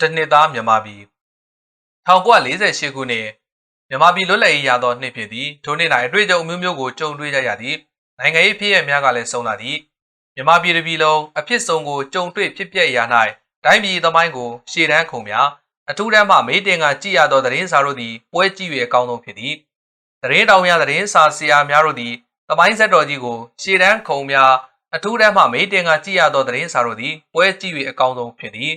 တနှစ်သားမြန်မာပြည်1948ခုနှစ်မြန်မာပြည်လွတ်လပ်ရေးရသောနှစ်ဖြစ်သည်ထိုနှစ်၌အတွေ့အကြုံအမျိုးမျိုးကိုကြုံတွေ့ကြရသည်နိုင်ငံရေးဖြစ်ရများကလည်းဆုံးလာသည်မြန်မာပြည်တစ်ပြည်လုံးအဖြစ်ဆုံးကိုကြုံတွေ့ဖြစ်ပျက်ရာ၌တိုင်းပြည်သမိုင်းကိုရှေ့တန်းခုံများအထူးတန်းမှမေးတင်ကကြည်ရသောသတင်းစာတို့သည်ပွဲကြည့်၍အကောင်းဆုံးဖြစ်သည်သတင်းတောင်များသတင်းစာဆရာများတို့သည်သမိုင်းဆက်တော်ကြီးကိုရှေ့တန်းခုံများအထူးတန်းမှမေးတင်ကကြည်ရသောသတင်းစာတို့သည်ပွဲကြည့်၍အကောင်းဆုံးဖြစ်သည်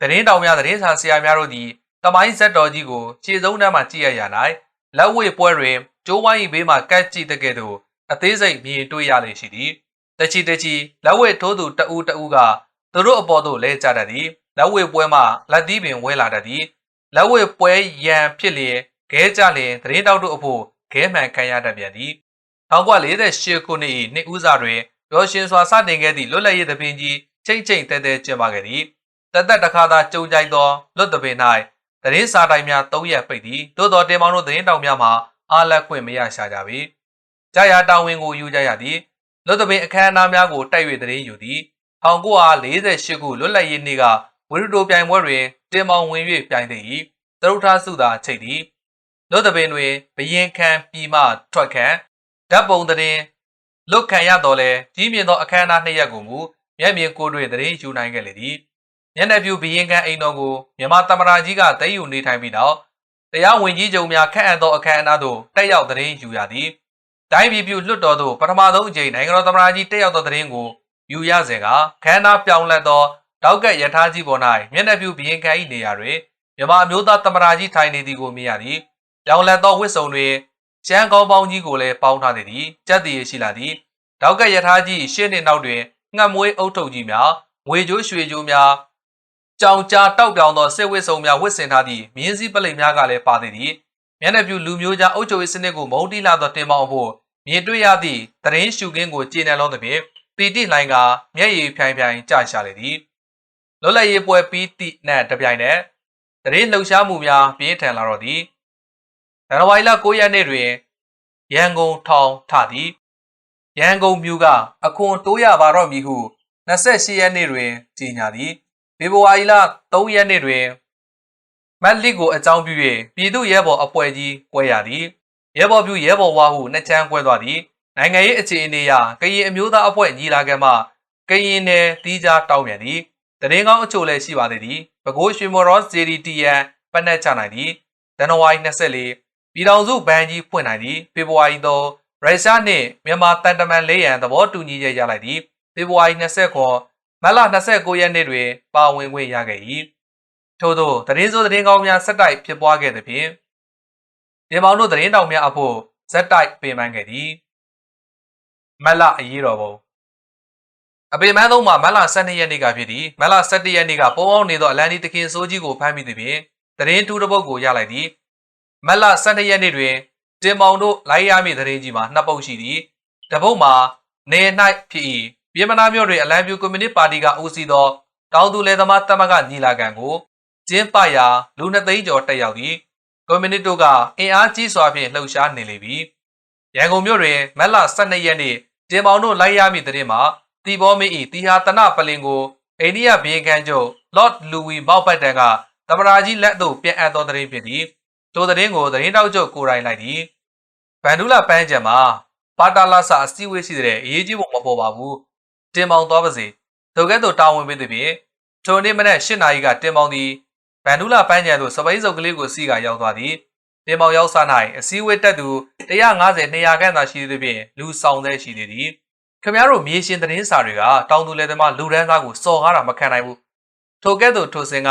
သတင်းတောင်များသတင်းစာဆရာများတို့သည်တမိုင်းဇက်တော်ကြီးကိုခြေစုံးတန်းမှကြည့်ရရ၌လက်ဝဲပွဲတွင်ကျိုးဝိုင်း၏ဘေးမှကတ်ကြည့်တဲ့ကဲ့သို့အသေးစိတ်မြင်တွေ့ရလေရှိသည်တချီတချီလက်ဝဲထိုးသူတဦးတဦးကသူတို့အပေါ်သို့လဲကြတတ်သည်လက်ဝဲပွဲမှလက်သီးပင်ဝဲလာတတ်သည်လက်ဝဲပွဲရန်ဖြစ်လျင်ခဲကြလျင်သတင်းတောက်တို့အဖို့ခဲမှန်ခံရတတ်ပြန်သည်1948ခုနှစ်၏နှစ်ဦးစာတွင်ရောရှင်စွာစတင်ခဲ့သည့်လွတ်လပ်ရေးသဘင်ကြီးချိန်ချိန်တဲတဲကျင်းပခဲ့သည် တသက်တစ်ခါသာကြုံကြိုက်သောလွတ်သဘင်၌သတင်းစာတိုင်များ၃ရက်ပိတ်သည်သို့တော်တင်မောင်တို့သတင်းတောင်များမှာအားလက်ခွင့်မရရှာကြပေကြာရတာဝန်ကိုယူကြရသည်လွတ်သဘင်အခမ်းအနားများကိုတိုက်၍သတင်းယူသည်1948ခုလွတ်လပ်ရေးနေ့ကဝီရတိုပြိုင်ပွဲတွင်တင်မောင်ဝင်၍ပြိုင်သည်သရုပ်ထားစုသာချိတ်သည်လွတ်သဘင်တွင်ဘရင်ခံပြည်မှထွက်ခံဓာတ်ပုံသတင်းလွတ်ခံရတော်လဲကြီးမြင့်သောအခမ်းအနားနှစ်ရက်ကိုမူမျက်မြင်ကိုယ်တွေ့သတင်းယူနိုင်ခဲ့လေသည် မျက်နှာပြူဘရင်ခံအိမ်တော်ကိုမြန်မာတမရာကြီးကတည်ယူနေထိုင်ပြီးနောက်တရားဝင်ကြီးချုပ်များခန့်အပ်သောအခမ်းအနားသို့တက်ရောက်သတင်းယူရသည်တိုင်းပြည်ပြူလွတ်တော်သို့ပထမဆုံးအကြိမ်နိုင်ငံတော်တမရာကြီးတက်ရောက်သောသတင်းကိုယူရစဉ်ကခမ်းနားပြောင်းလဲသောတောက်ကရထားကြီးပေါ်၌မျက်နှာပြူဘရင်ခံ၏နေရာတွင်မြန်မာမျိုးသားတမရာကြီးထိုင်နေသည်ကိုမြင်ရသည်ပြောင်းလဲသောဝစ်စုံတွင်ကျန်းကောင်းပေါင်းကြီးကိုလည်းပေါင်းထားသည်ကြက်တည်ရရှိလာသည်တောက်ကရထားကြီးရှေ့နှင့်နောက်တွင်ငှက်မွေးအုတ်ထုပ်ကြီးများငွေကြိုးရွှေကြိုးများ ကြောင်ကြားတောက်ပြောင်သောစစ်ဝစ်စုံများဝစ်ဆင်ထားသည့်မြင်းစည်းပလိတ်များကလည်းပါသည်သည်မျက်နှာပြူလူမျိုးကြားအုပ်ချုပ်ရေးစနစ်ကိုမုန်းတီးလာသောတင်မောင်ဖို့မြင်တွေ့ရသည့်တရင်ရှုခင်းကိုကျေနပ်လုံးသဖြင့်ပီတိလှိုင်းကမျက်ရည်ဖြိုင်ဖြိုင်ကြရှာလေသည်လွတ်လပ်ရေးပွဲပြီးသည့်နဲ့တပြိုင်နက်တရင်လှုပ်ရှားမှုများပြင်းထန်လာတော့သည်ဇန်နဝါရီလ9ရက်နေ့တွင်ရန်ကုန်ထောင်ထသည်ရန်ကုန်မြို့ကအခွန်တိုးရပါတော့မည်ဟု28ရက်နေ့တွင်ကြေညာသည် ဖေဖော်ဝါရီလ3ရက်နေ့တွင်မက်လစ်ကိုအကြောင်းပြု၍ပြည်သူ့ရဲဘော်အဖွဲ့ကြီးကွဲရသည်ရဲဘော်ပြုရဲဘော်ဝါဟုနှစ်ချမ်းကွဲသွားသည်နိုင်ငံရေးအခြေအနေအရကရင်အမျိုးသားအဖွဲ့ညီလာခံမှကရင်နယ်တီးခြားတောင်းပြန်သည်တရင်ကောင်းအချို့လည်းရှိပါသေးသည်ပဲခူးရွှေမော်ရောဂျေဒီတီယန်ပတ်နှက်ချနိုင်သည်ဇန်နဝါရီ24ပြည်တော်စုဘဏ်ကြီးဖွင့်နိုင်သည်ဖေဖော်ဝါရီ3ရုရှားနှင့်မြန်မာတန်တမန်လေးရန်သဘောတူညီချက်ရလိုက်သည်ဖေဖော်ဝါရီ29 မတ်လ29ရက်နေ့တွင်ပါဝင်ခွင့်ရခဲ့၏ထို့သောသတင်းစိုးသတင်းကောင်းများဆက်တိုက်ဖြစ်ပွားခဲ့သဖြင့်ဒီမောင်တို့သတင်းတောင်များအဖို့ဇက်တိုက်ပင်ပန်းခဲ့သည်မတ်လအရေးတော်ပုံအပေမန်းသုံးမှာမတ်လ12ရက်နေ့ကဖြစ်သည်မတ်လ17ရက်နေ့ကပုံအောင်နေသောအလန်ဒီတခင်စိုးကြီးကိုဖမ်းမိသည်ဖြင့်သတင်းထူးတစ်ပုဒ်ကိုရလိုက်သည်မတ်လ12ရက်နေ့တွင်တင်မောင်တို့လိုက်ရမည့်သတင်းကြီးမှာနှစ်ပုဒ်ရှိသည်တပုဒ်မှာနေ၌ဖြစ်၏ ပြည်မနာမြို့တွင်အလံပြူကွန်မြူနစ်ပါတီကဦးစီးသောတောင်သူလယ်သမားတမကညီလာခံကိုကျင်းပရာလူနှစ်သိန်းကျော်တက်ရောက်သည်ကွန်မြူနစ်တို့ကအင်အားကြီးစွာဖြင့်လှုပ်ရှားနေလေပြီရန်ကုန်မြို့တွင်မတ်လ12ရက်နေ့တင်မောင်တို့လိုက်ရမည့်သတင်းမှာတီဘောမင်း၏တီဟာတနပလင်ကိုအိန္ဒိယဘီယံခန်းချုပ်လော့လူဝီမောက်ပတ်တန်ကသမရာကြီးလက်သို့ပြန်အပ်သောသတင်းဖြစ်သည်ထိုသတင်းကိုသတင်းတောက်ချုပ်ကိုရိုင်းလိုက်သည်ဗန်ဒူလာပန်းချံမှာပါတာလာဆာအစည်းအဝေးရှိတဲ့အရေးကြီးပုံမပေါ်ပါဘူး တင်မောင်သွားပါစေသူကဲ့သို့တာဝန်ပေးသည်ဖြင့်ထိုနေ့မနက်၈နာရီကတင်မောင်သည်ဗန်ဒူလာပန်းချံသို့စပိန်စုပ်ကလေးကိုစီးကရောက်သွားသည်တင်မောင်ရောက်စား၌အစည်းအဝေးတက်သူ150 200ခန့်သာရှိသည်ဖြင့်လူဆောင်တဲ့ရှိသေးသည်ခင်ဗျားတို့မြေရှင်သတင်းစာတွေကတောင်သူလယ်သမားလူဒန်းသားကိုစော်ကားတာမခံနိုင်ဘူးထိုကဲ့သို့ထိုစင်က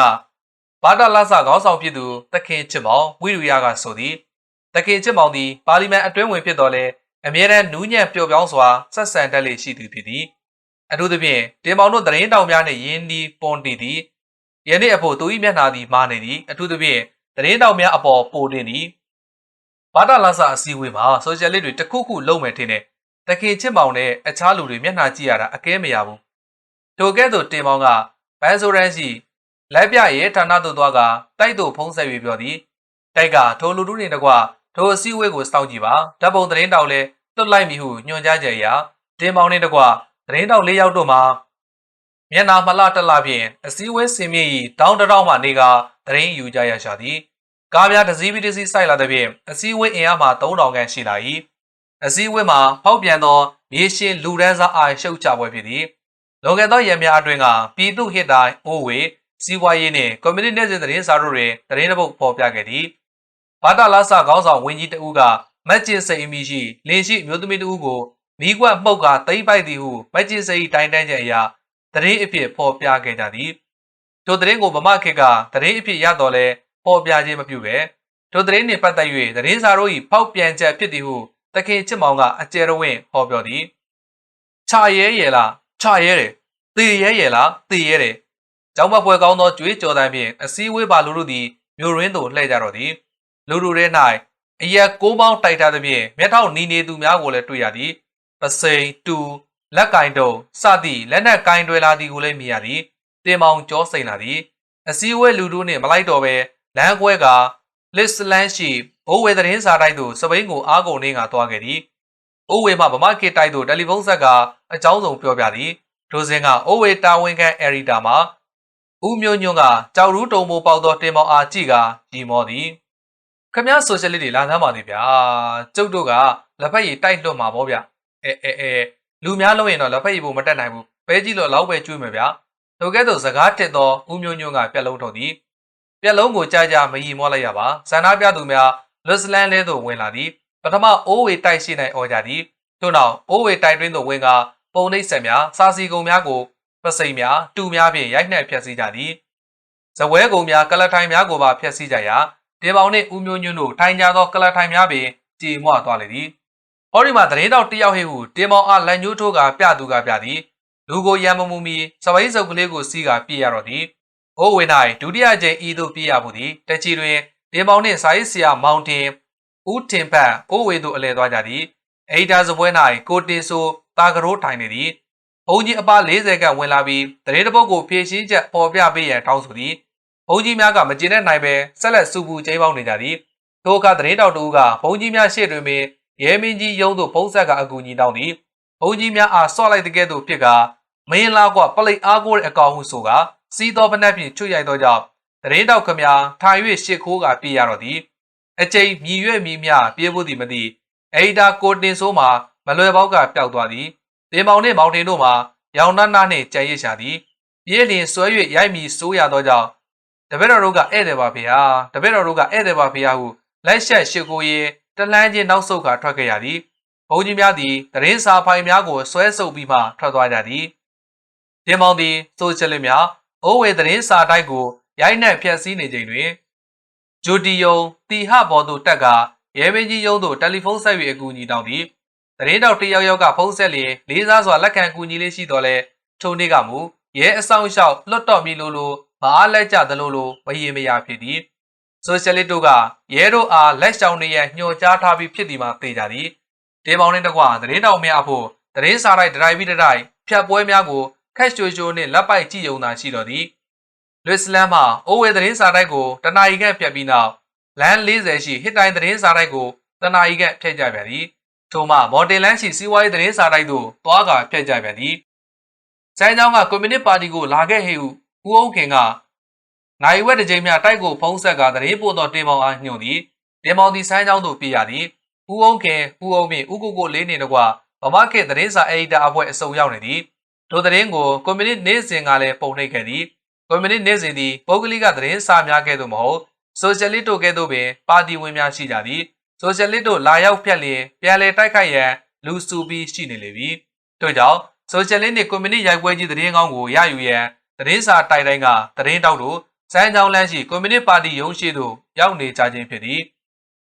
ဘာတာလာဆာခေါင်းဆောင်ဖြစ်သူတခင်ချစ်မောင်ဝိရူရကဆိုသည်တခင်ချစ်မောင်သည်ပါလီမန်အတွင်းဝင်ဖြစ်တော်လဲအမြဲတမ်းနူးညံ့ပျော်ပြောင်းစွာဆက်ဆံတတ်လေရှိသူဖြစ်သည် အထူးသဖြင့်တင်မောင်တို့သတင်းတောင်များနှင့်ယင်းဒီပွန်တီသည်ယနေ့အဖို့သူ၏မျက်နှာသည်မာနေသည်အထူးသဖြင့်သတင်းတောင်များအပေါ်ပိုတင်သည်ဘာတာလာဆာအစည်းအဝေးမှာဆိုရှယ်လစ်တွေတခုခုလုံးမယ်ထင်တယ်တခင်ချစ်မောင်နဲ့အခြားလူတွေမျက်နှာကြည့်ရတာအကဲမရဘူးထိုကဲ့သို့တင်မောင်ကဘန်ဆိုရန်ရှိလက်ပြရဲ့ဌာနသို့သွားကတိုက်သို့ဖုံးဆက်ပြီးပြောသည်တိုက်ကထိုလူတို့နေတကွထိုအစည်းအဝေးကိုစောင့်ကြည့်ပါဓာတ်ပုံသတင်းတောက်လဲတွတ်လိုက်ပြီဟုညွှန်ကြားကြရာတင်မောင်နေတကွ သတင်းတောက်၄ယောက်တို့မှာမျက်နာမလှတက်လာဖြင့်အစည်းအဝေးစင်မြင့်ဤတောင်းတတောင်းမှနေကတရင်ယူကြရရှာသည်ကားများတစ်စီးပြီးတစ်စီးစိုက်လာသဖြင့်အစည်းအဝေးအင်အားမှ3000ခန့်ရှိလာ၏အစည်းအဝေးမှာဖောက်ပြန်သောမြေရှင်လူဒန်းစားအားရှုပ်ချပွဲဖြစ်သည်လွန်ခဲ့သောရက်များအတွင်းကပြည်သူဟစ်တိုင်းအိုးဝေစီးပွားရေးနှင့်ကွန်မြူနတီနယ်စဉ်သတင်းစာတို့တွင်သတင်းတစ်ပုဒ်ဖော်ပြခဲ့သည်ဘာတာလာဆာခေါင်းဆောင်ဝင်းကြီးတဦးကမက်ကျင်စိတ်အမိရှိလင်းရှိအမျိုးသမီးတဦးကို မိကွက်မှုတ်ကတိမ့်ပိုက်သည်ဟုမက်ကျင်စိတ်တိုင်းတန်းချက်အရာသတင်းအဖြစ်ဖော်ပြခဲ့ကြသည်ထိုသတင်းကိုဗမာခေတ်ကသတင်းအဖြစ်ရတော့လဲဖော်ပြခြင်းမပြုပဲထိုသတင်းနှင့်ပတ်သက်၍သတင်းစာတို့၏ဖောက်ပြန်ချက်ဖြစ်သည်ဟုတခင်ချစ်မောင်ကအကျယ်တော်ဝင်ဟောပြောသည်ခြာရဲရဲလားခြာရဲတယ်သေရဲရဲလားသေရဲတယ်ကျောင်းမပွဲကောင်းသောကြွေးကြော်တန်းဖြင့်အစည်းအဝေးပါလူတို့သည်မြို့ရင်းသို့လှည့်ကြတော့သည်လူတို့ထဲ၌အရက်ကိုးပေါင်းတိုက်ထားသဖြင့်မျက်ထောက်နီနေသူများကိုလည်းတွေ့ရသည် ပစိန်တူလက်ကင်တုံစသည့်လက်နက်ကင်တွယ်လာသည်ကိုလည်းမြင်ရသည်တင်မောင်ကြောစိန်လာသည်အစည်းအဝေးလူတို့နှင့်မလိုက်တော့ပဲလမ်းကွဲကလစ်လန်ရှိဘိုးဝဲသတင်းစာတိုက်သို့စပိန်ကိုအားကုန်နေကသွားခဲ့သည်။အိုဝေမှဗမာခေတ်တိုက်သို့တယ်လီဖုန်းဆက်ကအကြောင်းစုံပြောပြသည်။ဒိုစင်ကအိုဝေတာဝန်ခံအရီတာမှာဦးမျိုးညွန့်ကကြောက်ရူးတုံမိုးပေါက်သောတင်မောင်အားကြည့်ကကြီးမောသည်။ခမည်းဆိုရှယ်လစ်တွေလာသမ်းပါသည်ဗျာ။ကျုပ်တို့ကလက်ဖက်ရည်တိုက်လွတ်မှာပေါ့ဗျာ။ အဲအဲအဲလူများလုံးရင်တော့လက်ဖက်ရည်ဖို့မတက်နိုင်ဘူး။ပဲကြည့်လို့လောက်ပဲကျွေးမယ်ဗျာ။ထိုကဲ့သို့စကားတစ်သောဦးမျိုးညွန့်ကပြက်လုံးထုတ်သည်။ပြက်လုံးကိုကြားကြားမရီမောလိုက်ရပါ။ဆန္ဒပြသူများလွတ်စလန်လဲသို့ဝင်လာသည်ပထမအိုးဝေတိုက်ရှိနိုင်အော်ကြသည်ထို့နောက်အိုးဝေတိုက်တွင်းသို့ဝင်ကပုံနှိပ်ဆက်များစာစီကုံများကိုပစိမ်များတူများဖြင့်ရိုက်နှက်ဖျက်ဆီးကြသည်ဇပွဲကုံများကလထိုင်များကိုပါဖျက်ဆီးကြရာတေပေါင်နှင့်ဦးမျိုးညွန့်တို့ထိုင်ကြသောကလထိုင်များပင်ကြေမွသွားလေသည် ဟောဒီမှာသတင်းတောက်တယောက်ဟေဟုတေပေါင်အားလက်ညှိုးထိုးကပြသူကပြသည်လူကိုရံမမှုမီစပိန်စုပ်ကလေးကိုစီးကပြေးရတော့သည်အိုးဝေ၌ဒုတိယကြိမ်ဤသို့ပြေးရမှုသည်တချီတွင်တင်ပေါင်နှင့်စာရေးဆရာမောင်တင်ဦးတင်ဖတ်အိုးဝေသို့အလဲသွားကြသည်အိဒါစပွဲ၌ကိုတင်ဆိုတာကရိုးထိုင်နေသည်ဘုံကြီးအပ40ခန့်ဝင်လာပြီးတရေတပုတ်ကိုဖြည့်ရှင်းချက်ပေါ်ပြပေးရန်တောင်းဆိုသည်ဘုံကြီးများကမကျေနပ်နိုင်ပဲဆက်လက်စုပူချိန်ပေါင်းနေကြသည်ထိုအခါတရေတောက်တူကဘုံကြီးများရှေ့တွင်ပင် ရဲမင်းကြီးရုံးသို့ဖုံးဆက်ကအကူကြီးတောင်းသည်ဘုံကြီးများအားဆော့လိုက်တဲ့ကဲ့သို့ဖြစ်ကမင်းလာကပလိတ်အားကိုတဲ့အကောင်ဟုဆိုကစီးတော်ဖက်နှက်ဖြင့်ချွတ်ရိုက်သောကြောင့်တရင်တောက်ခမထိုင်၍ရှစ်ခိုးကပြေးရတော့သည်အကျိန်မြည်ရွက်မြည်မြပြေးဖို့သည်မသိအိဒါကိုတင်ဆိုးမှာမလွယ်ပေါက်ကပျောက်သွားသည်တင်မောင်နှင့်မောင်တင်တို့မှာရောင်နှနှနှင့်ကြံရစ်ရှာသည်ပြေးလျင်ဆွဲ၍ရိုက်မိဆိုးရသောကြောင့်တပည့်တော်တို့ကဧည့်သည်ပါဖေဟာတပည့်တော်တို့ကဧည့်သည်ပါဖေဟာဟုလက်ရှက်ရှ िख ိုရဲ တလန်းချင်းနောက်ဆုတ်ကထွက်ခဲ့ရသည်ဘုန်းကြီးများသည်တရင်စာဖိုင်များကိုဆွဲဆုပ်ပြီးမှထွက်သွားကြသည်တင်မောင်သည်ဆိုရှယ်လစ်များအိုးဝေတရင်စာတိုက်ကိုရိုက်နှက်ဖျက်ဆီးနေချိန်တွင်ဂျိုတီယုံတီဟဘော်သို့တက်ကရဲမင်းကြီးရုံးသို့တယ်လီဖုန်းဆက်၍အကူအညီတောင်းသည်တရင်တောက်တယောက်ယောက်ကဖုန်းဆက်လျင်လေးစားစွာလက်ခံကူညီလေးရှိတော်လဲထုံနေ့ကမူရဲအဆောင်လျှောက်လွတ်တော်မီလိုလိုမအားလက်ကြသလိုလိုမရေမရာဖြစ်သည် ဆိုရှယ်လစ်တို့ကရဲတို့အားလက်ရှောင်နေရန်ညှို့ကြားထားပြီးဖြစ်ဒီမှာသိကြသည်တေပေါင်းနှင့်တကွတရင်တောက်များအဖို့တရင်စားလိုက်ဒရိုင်ပြီးဒရိုင်ဖြတ်ပွဲများကိုခက်ရွှေရွှေနှင့်လက်ပိုက်ကြည့်ယုံသာရှိတော်သည်လွစ်စလန်မှာအိုဝဲသတင်းစာတိုက်ကိုတနာရီခန့်ဖြတ်ပြီးနောက်လမ်း40ရှိဟစ်တိုင်းသတင်းစာတိုက်ကိုတနာရီခန့်ဖြတ်ကြပြန်သည်ထို့မှမော်တင်လန်းရှိစီးပွားရေးသတင်းစာတိုက်သို့သွားကာဖြတ်ကြပြန်သည်ဆိုင်ကြောင်းကကွန်မြူနစ်ပါတီကိုလာခဲ့ဟေဟုဦးအောင်ခင်က နိုင်ဝက်တစ်ကြိမ်များတိုက်ကိုဖုံးဆက်ကသတင်းပို့သောတင်မောင်အားညွှန်သည်တင်မောင်သည်ဆိုင်းကြောင်းသို့ပြေးရသည်ဦးအောင်ခင်ဦးအောင်မြင့်ဦးကိုကိုလေးနေတကွဗမာခေတ်သတင်းစာအက်ဒီတာအဖွဲ့အစုံရောက်နေသည်ထိုသတင်းကိုကွန်မြူနစ်နေ့စဉ်ကလည်းပုံနှိပ်ခဲ့သည်ကွန်မြူနစ်နေ့စဉ်သည်ပုဂ္ဂလိကသတင်းစာများကဲ့သို့မဟုတ်ဆိုရှယ်လစ်တို့ကဲ့သို့ပင်ပါတီဝင်များရှိကြသည်ဆိုရှယ်လစ်တို့လာရောက်ဖြတ်လျင်ပြန်လည်တိုက်ခိုက်ရန်လူစုပြီးရှိနေလေပြီတို့ကြောင့်ဆိုရှယ်လစ်နှင့်ကွန်မြူနစ်ရိုက်ပွဲကြီးသတင်းကောင်းကိုရယူရန်သတင်းစာတိုက်တိုင်းကသတင်းတောက်တို့ စမ်းချောင်းလမ်းရှိကွန်မြူနစ်ပါတီရုံးရှိသို့ရောက်နေကြခြင်းဖြစ်သည်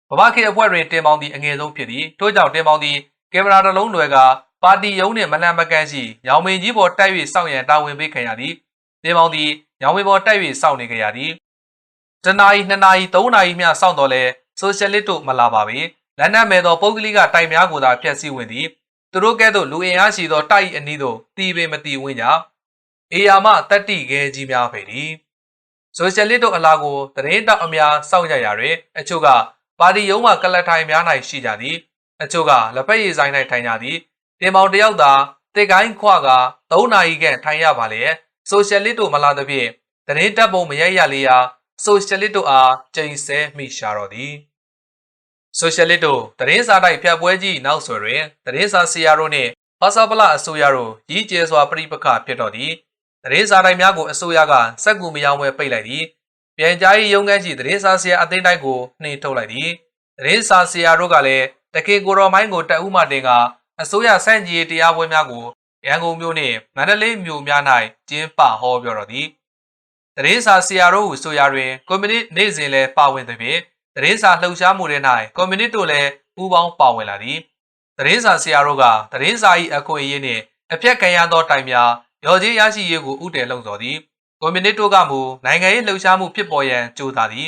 ဗမာခေအဖွဲ့တွင်တင်ပေါင်းသည့်အငယ်ဆုံးဖြစ်သည်ထို့ကြောင့်တင်ပေါင်းသည့်ကင်မရာတစ်လုံးတွေကပါတီရုံးနှင့်မလန်မကန်ရှိရောင်မင်းကြီးပေါ်တိုက်၍စောင့်ရန်တာဝန်ပေးခံရသည်တင်ပေါင်းသည်ရောင်မင်းပေါ်တိုက်၍စောင့်နေကြရသည်တနာရီ2နာရီ3နာရီမျှစောင့်တော်လဲဆိုရှယ်လစ်တို့မလာပါပေလန်ဒန်မဲသောပုဂ္ဂလိကတိုက်များကိုသာဖျက်ဆီးဝင်သည်သူတို့ကဲ့သို့လူအင်အားရှိသောတိုက်အနီးသို့တီးပင်မတီးဝင်ကြအေယာမတက်တိခဲကြီးများပေသည် ဆိုရှယ်လစ်တို့အလားကိုသတင်းတောက်အများစောင့်ကြရာတွင်အချို့ကပါတီရုံးမှကလထိုင်များ၌ရှိကြသည်အချို့ကလက်ဖက်ရည်ဆိုင်၌ထိုင်ကြသည်တင်ပေါင်တယောက်သာတစ်ကိုင်းခွက3နာရီခန့်ထိုင်ရပါလေဆိုရှယ်လစ်တို့မလာသဖြင့်တရင်တပ်ပုံမရိုက်ရလေရာဆိုရှယ်လစ်တို့အားကျိန်ဆဲမိရှာတော်သည်ဆိုရှယ်လစ်တို့တရင်စာတိုက်ဖြတ်ပွဲကြီးနောက်ဆွယ်တွင်တရင်စာဆီယာတို့နှင့်ဖာစာပလအစိုးရတို့ရည်ကျဲစွာပြိပခဖြစ်တော်သည် တရင်စာတိုက်များကိုအစိုးရကစက်ကူမယောင်းပွဲပိတ်လိုက်သည်ပြန်ကြားရေးရုံးခန်းရှိတရင်စာဆီယာအသိန်းတိုင်းကိုနှင်ထုတ်လိုက်သည်တရင်စာဆီယာတို့ကလည်းတကေကိုတော်မိုင်းကိုတက်ဦးမှတင်ကအစိုးရစန့်ကြီးတရားပွဲများကိုရန်ကုန်မြို့နှင့်မန္တလေးမြို့များ၌ကျင်းပဟောပြောတော်သည်တရင်စာဆီယာတို့ဟုဆိုရာတွင်ကွန်မြူနစ်နေ့စဉ်လည်းပါဝင်သည်ဖြင့်တရင်စာလှုပ်ရှားမှုတွေ၌ကွန်မြူနစ်တို့လည်းပူးပေါင်းပါဝင်လာသည်တရင်စာဆီယာတို့ကတရင်စာ၏အခွင့်အရေးနှင့်အပြက်ခံရသောတိုင်များ ရော်ကြီးရရှိရေးကိုဥတည်လှုံ့ဆော်သည်ကွန်မြူနစ်တို့ကမူနိုင်ငံရေးလှုပ်ရှားမှုဖြစ်ပေါ်ရန်ကြိုးစားသည်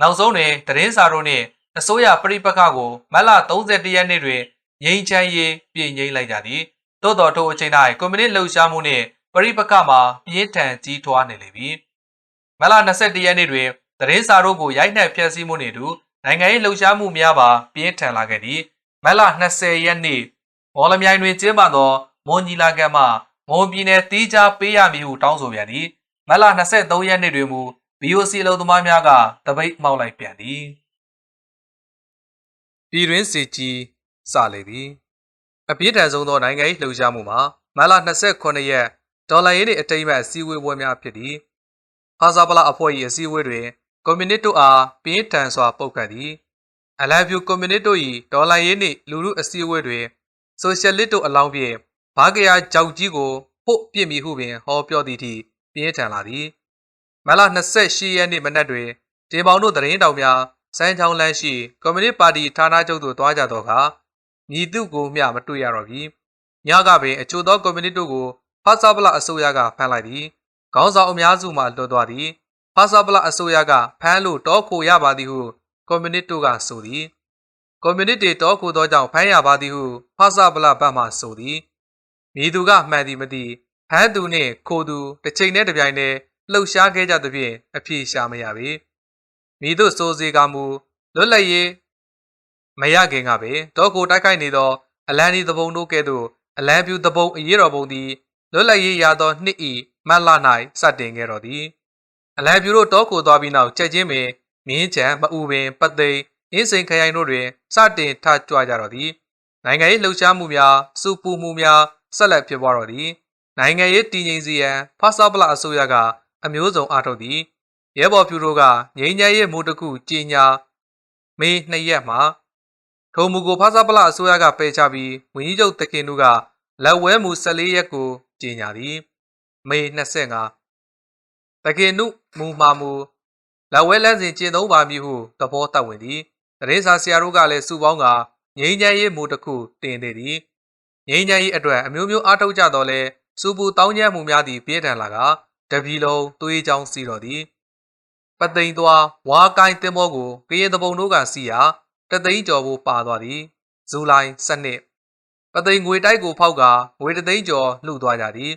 နောက်ဆုံးတွင်တရင်စာတို့နှင့်အစိုးရပြိပခကိုမတ်လ31ရက်နေ့တွင်ငြိမ်းချမ်းရေးပြည်ငြိမ်းလိုက်ကြသည်သို့တော်ထိုအချိန်၌ကွန်မြူနစ်လှုပ်ရှားမှုနှင့်ပရိပခမှာပြင်းထန်ကြီးထွားနေလေပြီမတ်လ21ရက်နေ့တွင်သတင်းစာတို့ကိုရိုက်နှက်ဖျက်ဆီးမှုနှင့်အတူနိုင်ငံရေးလှုပ်ရှားမှုများပါပြင်းထန်လာခဲ့သည်မတ်လ20ရက်နေ့မော်လမြိုင်တွင်ကျင်းပသောမွန်ကြီးလာကမှ မွန်ပြည်နယ်တီးခြားပေးရမည်ဟုတောင်းဆိုပြန်သည်မတ်လ23ရက်နေ့တွင်မူ BOC အလုပ်သမားများကတပိတ်မှောက်လိုက်ပြန်သည်ပြည်တွင်းစီကြီးစလေသည်အပြည့်ထန်ဆုံးသောနိုင်ငံရေးလှုပ်ရှားမှုမှာမတ်လ29ရက်ဒေါ်လာရင်းနှင့်အတိမ်မဲ့အစည်းအဝေးပွဲများဖြစ်သည်ဟာဇာပလာအဖွဲ့၏အစည်းအဝေးတွင်ကွန်မြူနစ်တို့အားပြင်းထန်စွာပုတ်ခတ်သည်အလံဖြူကွန်မြူနစ်တို့၏ဒေါ်လာရင်းနှင့်လူမှုအစည်းအဝေးတွင်ဆိုရှယ်လစ်တို့အလောင်းဖြင့် ဘာကရာကြောက်ကြီးကိုဖို့ပြစ်မိဟုပင်ဟောပြောသည့်အထိပြင်းထန်လာသည်မလ28ရက်နေ့မနက်တွင်တေပေါင်တို့သတင်းတောင်များစမ်းချောင်းလမ်းရှိကွန်မြူနစ်ပါတီဌာနချုပ်သို့သွားကြတော့ကမြည်သူကိုမျှမတွေ့ရတော့ပြီညကပင်အချို့သောကွန်မြူနစ်တို့ကိုဖတ်စာပလအစိုးရကဖမ်းလိုက်သည်ခေါင်းဆောင်အများစုမှလွတ်သွားသည်ဖာစာပလအစိုးရကဖမ်းလို့တောခိုရပါသည်ဟုကွန်မြူနစ်တို့ကဆိုသည်ကွန်မြူနစ်တွေတောခိုသောကြောင့်ဖမ်းရပါသည်ဟုဖာစာပလဘက်မှဆိုသည် မိသူကမှန်သည်မသိဖမ်းသူနှင့်ခိုသူတစ်ချိန်နဲ့တစ်ပြိုင်တည်းလှုပ်ရှားခဲ့ကြသဖြင့်အပြေရှာမရပေမိသူစိုးစေကမူလွတ်လပ်ရေးမရခင်ကပင်တောကိုတိုက်ခိုက်နေသောအလန်ဒီသဘုံတို့ကဲ့သို့အလံပြူသဘုံအရေးတော်ပုံသည်လွတ်လပ်ရေးရသောနှစ်ဤမတ်လ၌စတင်ခဲ့တော်သည်အလံပြူတို့တောကိုသွားပြီးနောက်ချက်ချင်းပင်မြင်းချံမအူပင်ပသိမ်အင်းစိန်ခရိုင်တို့တွင်စတင်ထကြွကြတော့သည်နိုင်ငံရေးလှုပ်ရှားမှုများစုပူမှုများ ဆက်လက်ဖြစ်ပွားတော့သည်နိုင်ငံရေးတည်ငြိမ်စေရန်ဖာစာပလအစိုးရကအမျိုးစုံအားထုတ်သည်ရဲဘော်ဖြူတို့ကငြိမ်းချမ်းရေးမူတစ်ခုကြီးညာမေ2ရက်မှာထုံမူကိုဖာစာပလအစိုးရကပယ်ချပြီးဝင်းကြီးချုပ်တခင်တို့ကလက်ဝဲမူ14ရက်ကိုကြီးညာသည်မေ25တကင်နုမူမာမူလက်ဝဲလန်းစဉ်ကျင့်သုံးပါမည်ဟုသဘောတတ်ဝင်သည်တရေစာဆရာတို့ကလည်းစုပေါင်းကငိမ့်ချမ်းရေးမူတစ်ခုတင်သေးသည် ငိမ့်ချမ်းရေးအတွက်အမျိုးမျိုးအားထုတ်ကြတော့လဲစူပူတောင်းကျမ်းမှုများသည့်ပြည့်ထန်လာကတပြီလုံးသွေးချောင်းစီတော်သည်ပသိမ်သွားဝါကိုင်းတင်ဘောကိုကရင်တပုံတို့ကစီရာတသိန်းကျော်ဖို့ပါသွားသည်ဇူလိုင်စနစ်ပသိမ်ငွေတိုက်ကိုဖောက်ကငွေတသိန်းကျော်လှူသွားကြသည်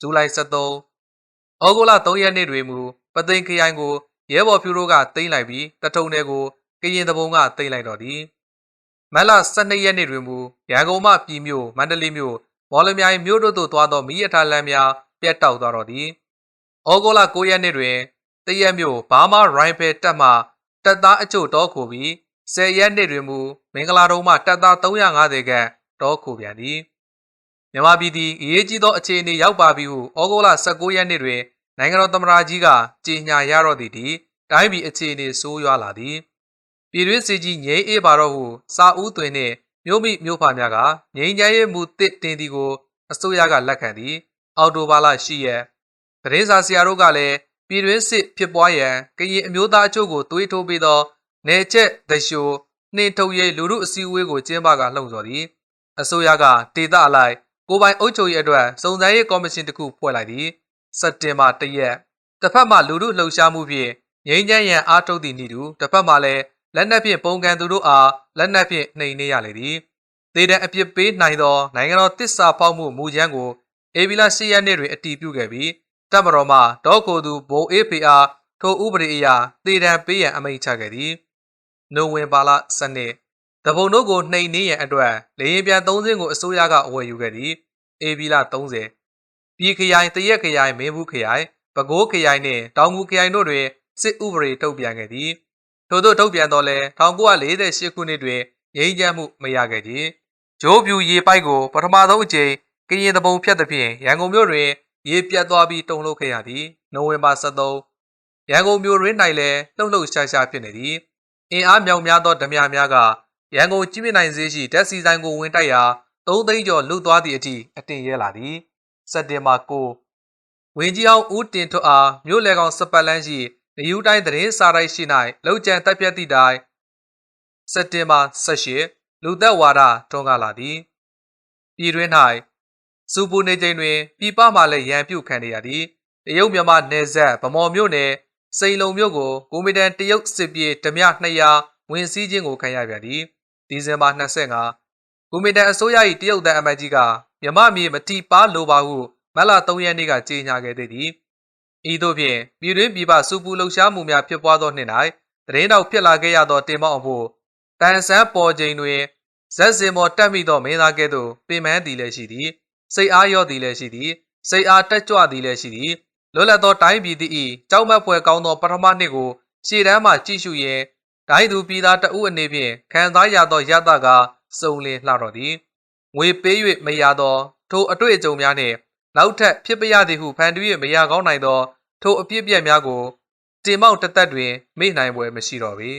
ဇူလိုင်23ဩဂုတ်လ3ရက်နေ့တွင်မူပသိမ်ခရိုင်ကိုရဲဘော်ဖြူတို့ကတိမ့်လိုက်ပြီးတထုံတွေကိုကရင်တဘုံကတိမ့်လိုက်တော့သည် မတ်လ12ရက်နေ့တွင်မူရန်ကုန်မှပြည်မြို့မန္တလေးမြို့မော်လမြိုင်မြို့တို့သို့သွားသောမိရထားလမ်းများပြတ်တောက်သွားတော့သည်ဩဂုတ်လ9ရက်နေ့တွင်တရက်မြို့ဘာမာရိုင်ဖယ်တပ်မှတပ်သားအချို့တောခိုပြီး10ရက်နေ့တွင်မူမင်္ဂလာတုံးမှတပ်သား350ခန့်တောခိုပြန်သည်မြန်မာပြည်သည်အရေးကြီးသောအခြေအနေရောက်ပါပြီဟုဩဂုတ်လ19ရက်နေ့တွင်နိုင်ငံတော်သမ္မတကြီးကကြေညာရတော့သည်ဒီတိုင်းပြည်အခြေအနေဆိုးရွားလာသည် ပြည်တွင်းစီကြီးငြိမ်းအေးပါတော့ဟုစာဦးသွင်းနှင့်မြို့မိမြို့ဖများကငြိမ်းချမ်းရေးမူတစ်တင်သည်ကိုအစိုးရကလက်ခံသည် အော်တိုဘာလရှိရက်သတင်းစာဆရာတို့ကလည်းပြည်တွင်းစစ်ဖြစ်ပွားရန်ကရင်အမျိုးသားအချို့ကိုသွေးထိုးပေးသောနေချက်ဒရှိုနှင်းထုတ်ရေးလူမှုအစည်းအဝေးကိုကျင်းပကလှုံ့ဆော်သည်အစိုးရကဒေသအလိုက်ကိုပိုင်အုပ်ချုပ်ရေးအတွက်စုံစမ်းရေးကော်မရှင်တစ်ခုဖွဲ့လိုက်သည်စက်တင်ဘာ၁ရက်တစ်ဖက်မှလူမှုလှုပ်ရှားမှုဖြင့်ငြိမ်းချမ်းရန်အားထုတ်သည့်နည်းတူတစ်ဖက်မှလည်း လက်နက်ဖြင့်ပုံကန်သူတို့အားလက်နက်ဖြင့်နှိမ်နင်းရလေသည်ဒေတံအပြစ်ပေးနိုင်သောနိုင်ငံတော်တစ္ဆာဖောက်မှုမူချမ်းကိုအေဗီလာ၈ရက်နေ့တွင်အတည်ပြုခဲ့ပြီးတပ်မတော်မှဒေါကိုသူဘိုအေးဖေအားထိုဥပဒေအရဒေတံပေးရန်အမိန့်ချခဲ့သည်နိုဝင်ဘာလစနစ်တပုံတို့ကိုနှိမ်နင်းရန်အတွက်လေရင်ပြန်၃စင်းကိုအစိုးရကအဝယ်ယူခဲ့သည်အေဗီလာ30ပြည်ခရိုင်တရက်ခရိုင်မင်းဘူးခရိုင်ပဲခူးခရိုင်နှင့်တောင်ငူခရိုင်တို့တွင်စစ်ဥပဒေထုတ်ပြန်ခဲ့သည် ထို့သောထုတ်ပြန်တော်လဲ1948ခုနှစ်တွင်ငြိမ်းချမ်းမှုမရခဲ့ကြဂျိုးပြူရေပိုက်ကိုပထမဆုံးအကြိမ်ကရင်တပုံဖြတ်သဖြင့်ရန်ကုန်မြို့တွင်ရေပြတ်သွားပြီးတုန်လှုပ်ခဲ့ရသည်နိုဝင်ဘာ23ရန်ကုန်မြို့တွင်၌လည်းလှုပ်လှုပ်ရှားရှားဖြစ်နေသည်အင်အားမြောက်များသောဓမြများကရန်ကုန်ကြီးမြင့်နိုင်စေးရှိဓာတ်စီဆိုင်ကိုဝင်တိုက်ရာ၃သိန်းကျော်လွတ်သွားသည့်အထိအတင်ရဲလာသည်စက်တင်ဘာ9ဝင်းကြီးအောင်ဦးတင်ထွတ်အားမြို့လေကောင်စပတ်လန်းရှိ နယူးတိုင်းသတင်းစာတိုက်ရှိ၌လောက်ကျန်တပ်ပြတ်သည့်တိုင်စက်တင်ဘာ18လူသက်ဝါဒထွန်းကားလာသည်ပြည်တွင်း၌စူပူနေချိန်တွင်ပြည်ပမှလည်းရန်ပြုတ်ခံနေရသည်တရုတ်မြန်မာနယ်စပ်ဗမော်မြို့နယ်စိန်လုံမြို့ကိုကိုမီတန်တရုတ်စစ်ပြေဓမြ200ဝင်စည်းခြင်းကိုခံရပြန်သည်ဒီဇင်ဘာ25ကိုမီတန်အစိုးရ၏တရုတ်တန်အမတ်ကြီးကမြမမြေမတိပါလိုပါဟုမက်လာ3ရက်နေ့ကကြေညာခဲ့သေးသည် ဤသို့ဖြင့်ပြည်တွင်းပြည်ပစူပူလှုပ်ရှားမှုများဖြစ်ပွားသောနှစ်၌သတင်းတော်ဖြစ်လာခဲ့ရသောတင်မောက်အဖို့တန်ဆန်းပေါ်ချိန်တွင်ဇက်စင်မော်တက်မိသောမင်းသားကဲ့သို့ပင်ပန်းသည်လည်းရှိသည်စိတ်အားရော့သည်လည်းရှိသည်စိတ်အားတက်ကြွသည်လည်းရှိသည်လွတ်လပ်သောတိုင်းပြည်သည်ကြောက်မက်ဖွယ်ကောင်းသောပထမနှစ်ကိုရှေ့တန်းမှကြည့်ရှုရင်းတိုင်းသူပြည်သားတအုပ်အနေဖြင့်ခံစားရသောရတကစုံလင်လှတော့သည်ငွေပေး၍မရသောထိုအတွေ့အကြုံများနှင့် နောက်ထပ်ဖြစ်ပရသည်ဟုဖန်တူး၍မရကောင်းနိုင်သောထိုအပြစ်ပြက်များကိုတင်မောက်တသက်တွင်မေ့နိုင်ပွဲမရှိတော့ပေ